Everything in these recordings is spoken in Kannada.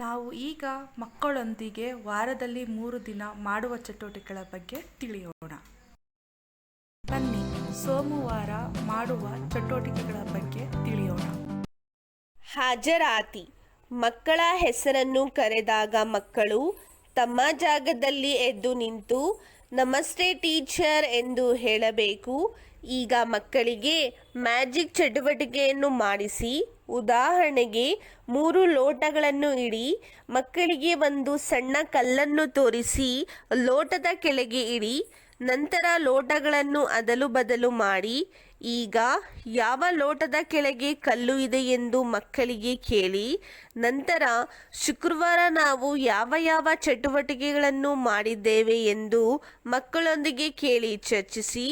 ನಾವು ಈಗ ಮಕ್ಕಳೊಂದಿಗೆ ವಾರದಲ್ಲಿ ಮೂರು ದಿನ ಮಾಡುವ ಚಟುವಟಿಕೆಗಳ ಬಗ್ಗೆ ತಿಳಿಯೋಣ. ಬನ್ನಿ, ಸೋಮವಾರ ಮಾಡುವ ಚಟುವಟಿಕೆಗಳ ಬಗ್ಗೆ ತಿಳಿಯೋಣ. ಹಾಜರಾತಿ. ಮಕ್ಕಳ ಹೆಸರನ್ನು ಕರೆದಾಗ ಮಕ್ಕಳು ತಮ್ಮ ಜಾಗದಲ್ಲಿ ಎದ್ದು ನಿಂತು, ನಮಸ್ತೆ ಟೀಚರ್ ಎಂದು ಹೇಳಬೇಕು. ಈಗ ಮಕ್ಕಳಿಗೆ ಮ್ಯಾಜಿಕ್ ಚಟುವಟಿಕೆಯನ್ನು ಮಾಡಿಸಿ, ಉದಾಹರಣೆಗೆ ಮೂರು ಲೋಟಗಳನ್ನು ಇಡಿ, ಮಕ್ಕಳಿಗೆ ಒಂದು ಸಣ್ಣ ಕಲ್ಲನ್ನು ತೋರಿಸಿ ಲೋಟದ ಕೆಳಗೆ ಇಡಿ, ನಂತರ ಲೋಟಗಳನ್ನು ಅದಲು ಬದಲು ಮಾಡಿ, ಈಗ ಯಾವ ಲೋಟದ ಕೆಳಗೆ ಕಲ್ಲು ಇದೆ ಎಂದು ಮಕ್ಕಳಿಗೆ ಕೇಳಿ, ನಂತರ ಶುಕ್ರವಾರ ನಾವು ಯಾವ ಯಾವ ಚಟುವಟಿಕೆಗಳನ್ನು ಮಾಡಿದ್ದೇವೆ ಎಂದು ಮಕ್ಕಳೊಂದಿಗೆ ಕೇಳಿ ಚರ್ಚಿಸಿ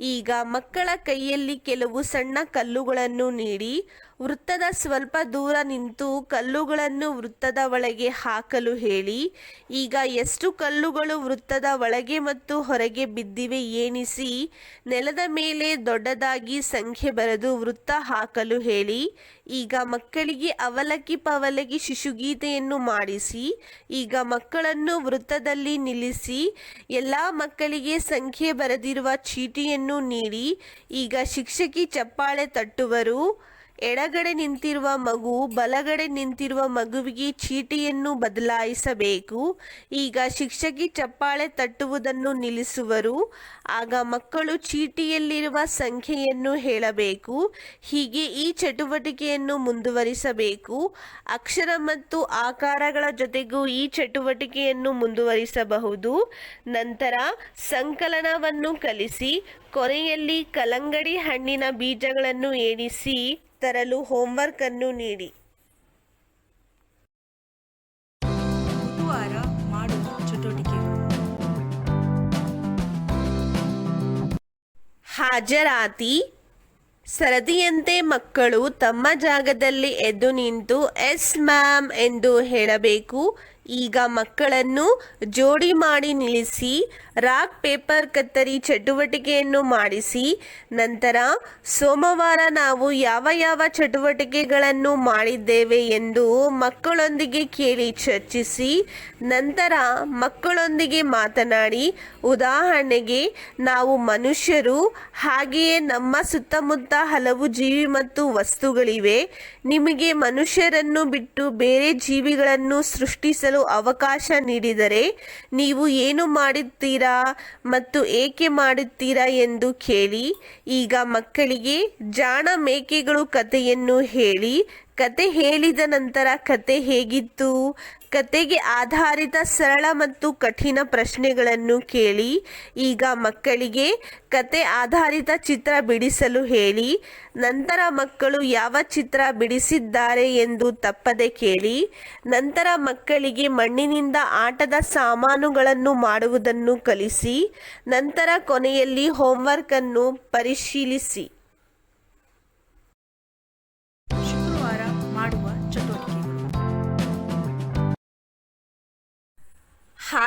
ಈಗ ಮಕ್ಕಳ ಕೈಯಲ್ಲಿ ಕೆಲವು ಸಣ್ಣ ಕಲ್ಲುಗಳನ್ನು ನೀಡಿ ವೃತ್ತದ ಸ್ವಲ್ಪ ದೂರ ನಿಂತು ಕಲ್ಲುಗಳನ್ನು ವೃತ್ತದ ಒಳಗೆ ಹಾಕಲು ಹೇಳಿ. ಈಗ ಎಷ್ಟು ಕಲ್ಲುಗಳು ವೃತ್ತದ ಒಳಗೆ ಮತ್ತು ಹೊರಗೆ ಬಿದ್ದಿವೆ ಏನಿಸಿ ನೆಲದ ಮೇಲೆ ದೊಡ್ಡದಾಗಿ ಸಂಖ್ಯೆ ಬರೆದು ವೃತ್ತ ಹಾಕಲು ಹೇಳಿ. ಈಗ ಮಕ್ಕಳಿಗೆ ಅವಲಕ್ಕಿ ಪವಲಕ್ಕಿ ಶಿಶುಗೀತೆಯನ್ನು ಮಾಡಿಸಿ, ಈಗ ಮಕ್ಕಳನ್ನು ವೃತ್ತದಲ್ಲಿ ನಿಲ್ಲಿಸಿ, ಎಲ್ಲ ಮಕ್ಕಳಿಗೆ ಸಂಖ್ಯೆ ಬರೆದಿರುವ ಚೀಟಿಯನ್ನು ನೀಡಿ, ಈಗ ಶಿಕ್ಷಕಿ ಚಪ್ಪಾಳೆ ತಟ್ಟುವರು. ಎಡಗಡೆ ನಿಂತಿರುವ ಮಗು ಬಲಗಡೆ ನಿಂತಿರುವ ಮಗುವಿಗೆ ಚೀಟಿಯನ್ನು ಬದಲಾಯಿಸಬೇಕು. ಈಗ ಶಿಕ್ಷಕಿ ಚಪ್ಪಾಳೆ ತಟ್ಟುವುದನ್ನು ನಿಲ್ಲಿಸುವರು. ಆಗ ಮಕ್ಕಳು ಚೀಟಿಯಲ್ಲಿರುವ ಸಂಖ್ಯೆಯನ್ನು ಹೇಳಬೇಕು. ಹೀಗೆ ಈ ಚಟುವಟಿಕೆಯನ್ನು ಮುಂದುವರಿಸಬೇಕು. ಅಕ್ಷರ ಮತ್ತು ಆಕಾರಗಳ ಜೊತೆಗೂ ಈ ಚಟುವಟಿಕೆಯನ್ನು ಮುಂದುವರಿಸಬಹುದು. ನಂತರ ಸಂಕಲನವನ್ನು ಕಲಿಸಿ, ಕೊನೆಯಲ್ಲಿ ಕಲಂಗಡಿ ಹಣ್ಣಿನ ಬೀಜಗಳನ್ನು ಎಣಿಸಿ ತರಲು ಹೋಮ್ವರ್ಕ್ ಅನ್ನು ನೀಡಿ. ಬುಧವಾರ ಮಾಡುವ ಚಟುವಟಿಕೆಗಳು ಹಾಜರಾತಿ. ಸರದಿಯಂತೆ ಮಕ್ಕಳು ತಮ್ಮ ಜಾಗದಲ್ಲಿ ಎದ್ದು ನಿಂತು ಎಸ್ ಮ್ಯಾಮ್ ಎಂದು ಹೇಳಬೇಕು. ಈಗ ಮಕ್ಕಳನ್ನು ಜೋಡಿ ಮಾಡಿ ನಿಲ್ಲಿಸಿ, ರಾಕ್ ಪೇಪರ್ ಕತ್ತರಿ ಚಟುವಟಿಕೆಯನ್ನು ಮಾಡಿಸಿ, ನಂತರ ಸೋಮವಾರ ನಾವು ಯಾವ ಯಾವ ಚಟುವಟಿಕೆಗಳನ್ನು ಮಾಡಿದ್ದೇವೆ ಎಂದು ಮಕ್ಕಳೊಂದಿಗೆ ಕೇಳಿ ಚರ್ಚಿಸಿ, ನಂತರ ಮಕ್ಕಳೊಂದಿಗೆ ಮಾತನಾಡಿ, ಉದಾಹರಣೆಗೆ ನಾವು ಮನುಷ್ಯರು, ಹಾಗೆಯೇ ನಮ್ಮ ಸುತ್ತಮುತ್ತ ಹಲವು ಜೀವಿ ಮತ್ತು ವಸ್ತುಗಳಿವೆ, ನಿಮಗೆ ಮನುಷ್ಯರನ್ನು ಬಿಟ್ಟು ಬೇರೆ ಜೀವಿಗಳನ್ನು ಸೃಷ್ಟಿಸಲು ಅವಕಾಶ ನೀಡಿದರೆ ನೀವು ಏನು ಮಾಡುತ್ತೀರಾ ಮತ್ತು ಏಕೆ ಮಾಡುತ್ತೀರಾ ಎಂದು ಕೇಳಿ. ಈಗ ಮಕ್ಕಳಿಗೆ ಜಾಣ ಮೇಕೆಗಳು ಕಥೆಯನ್ನು ಹೇಳಿ. ಕತೆ ಹೇಳಿದ ನಂತರ ಕತೆ ಹೇಗಿತ್ತು? ಕತೆಗೆ ಆಧಾರಿತ ಸರಳ ಮತ್ತು ಕಠಿಣ ಪ್ರಶ್ನೆಗಳನ್ನು ಕೇಳಿ, ಈಗ ಮಕ್ಕಳಿಗೆ ಕತೆ ಆಧಾರಿತ ಚಿತ್ರ ಬಿಡಿಸಲು ಹೇಳಿ, ನಂತರ ಮಕ್ಕಳು ಯಾವ ಚಿತ್ರ ಬಿಡಿಸಿದ್ದಾರೆ ಎಂದು ತಪ್ಪದೆ ಕೇಳಿ, ನಂತರ ಮಕ್ಕಳಿಗೆ ಮಣ್ಣಿನಿಂದ ಆಟದ ಸಾಮಾನುಗಳನ್ನು ಮಾಡುವುದನ್ನು ಕಲಿಸಿ, ನಂತರ ಕೊನೆಯಲ್ಲಿ ಹೋಂವರ್ಕ್ ಅನ್ನು ಪರಿಶೀಲಿಸಿ.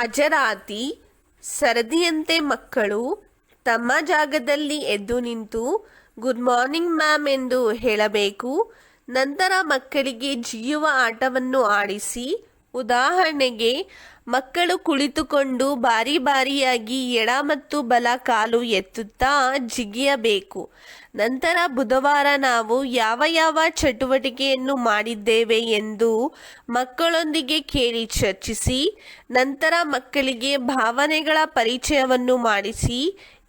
ಹಾಜರಾತಿ ಸರದಿಯಂತೆ ಮಕ್ಕಳು ತಮ್ಮ ಜಾಗದಲ್ಲಿ ಎದ್ದು ನಿಂತು ಗುಡ್ ಮಾರ್ನಿಂಗ್ ಮ್ಯಾಮ್ ಎಂದು ಹೇಳಬೇಕು. ನಂತರ ಮಕ್ಕಳಿಗೆ ಜಿಯುವ ಆಟವನ್ನು ಆಡಿಸಿ ಉದಾಹರಣೆಗೆ, ಮಕ್ಕಳು ಕುಳಿತುಕೊಂಡು ಬಾರಿ ಬಾರಿಯಾಗಿ ಎಡ ಮತ್ತು ಬಲ ಕಾಲು ಎತ್ತುತ್ತಾ ಜಿಗಿಯಬೇಕು. ನಂತರ ಬುಧವಾರ ನಾವು ಯಾವ ಯಾವ ಚಟುವಟಿಕೆಯನ್ನು ಮಾಡಿದ್ದೇವೆ ಎಂದು ಮಕ್ಕಳೊಂದಿಗೆ ಕೇಳಿ ಚರ್ಚಿಸಿ, ನಂತರ ಮಕ್ಕಳಿಗೆ ಭಾವನೆಗಳ ಪರಿಚಯವನ್ನು ಮಾಡಿಸಿ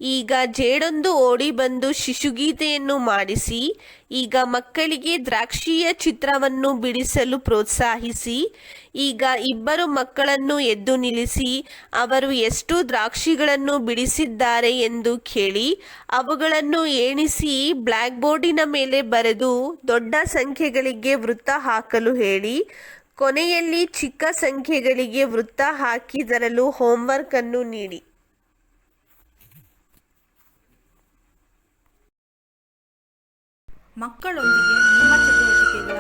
ಈಗ ಜೇಡೊಂದು ಓಡಿ ಬಂದು ಶಿಶುಗೀತೆಯನ್ನು ಮಾಡಿಸಿ, ಈಗ ಮಕ್ಕಳಿಗೆ ದ್ರಾಕ್ಷಿಯ ಚಿತ್ರವನ್ನು ಬಿಡಿಸಲು ಪ್ರೋತ್ಸಾಹಿಸಿ, ಈಗ ಇಬ್ಬರು ಮಕ್ಕಳನ್ನು ಎದ್ದು ನಿಲ್ಲಿಸಿ, ಅವರು ಎಷ್ಟು ದ್ರಾಕ್ಷಿಗಳನ್ನು ಬಿಡಿಸಿದ್ದಾರೆ ಎಂದು ಕೇಳಿ, ಅವುಗಳನ್ನು ಎಣಿಸಿ ಬ್ಲ್ಯಾಕ್ ಬೋರ್ಡಿನ ಮೇಲೆ ಬರೆದು ದೊಡ್ಡ ಸಂಖ್ಯೆಗಳಿಗೆ ವೃತ್ತ ಹಾಕಲು ಹೇಳಿ, ಕೊನೆಯಲ್ಲಿ ಚಿಕ್ಕ ಸಂಖ್ಯೆಗಳಿಗೆ ವೃತ್ತ ಹಾಕಿದರಲು ಹೋಮ್ವರ್ಕ್ ಅನ್ನು ನೀಡಿ. ಮಕ್ಕಳೊಂದಿಗೆ ನಿಮ್ಮ ಚಟುವಟಿಕೆಗಳ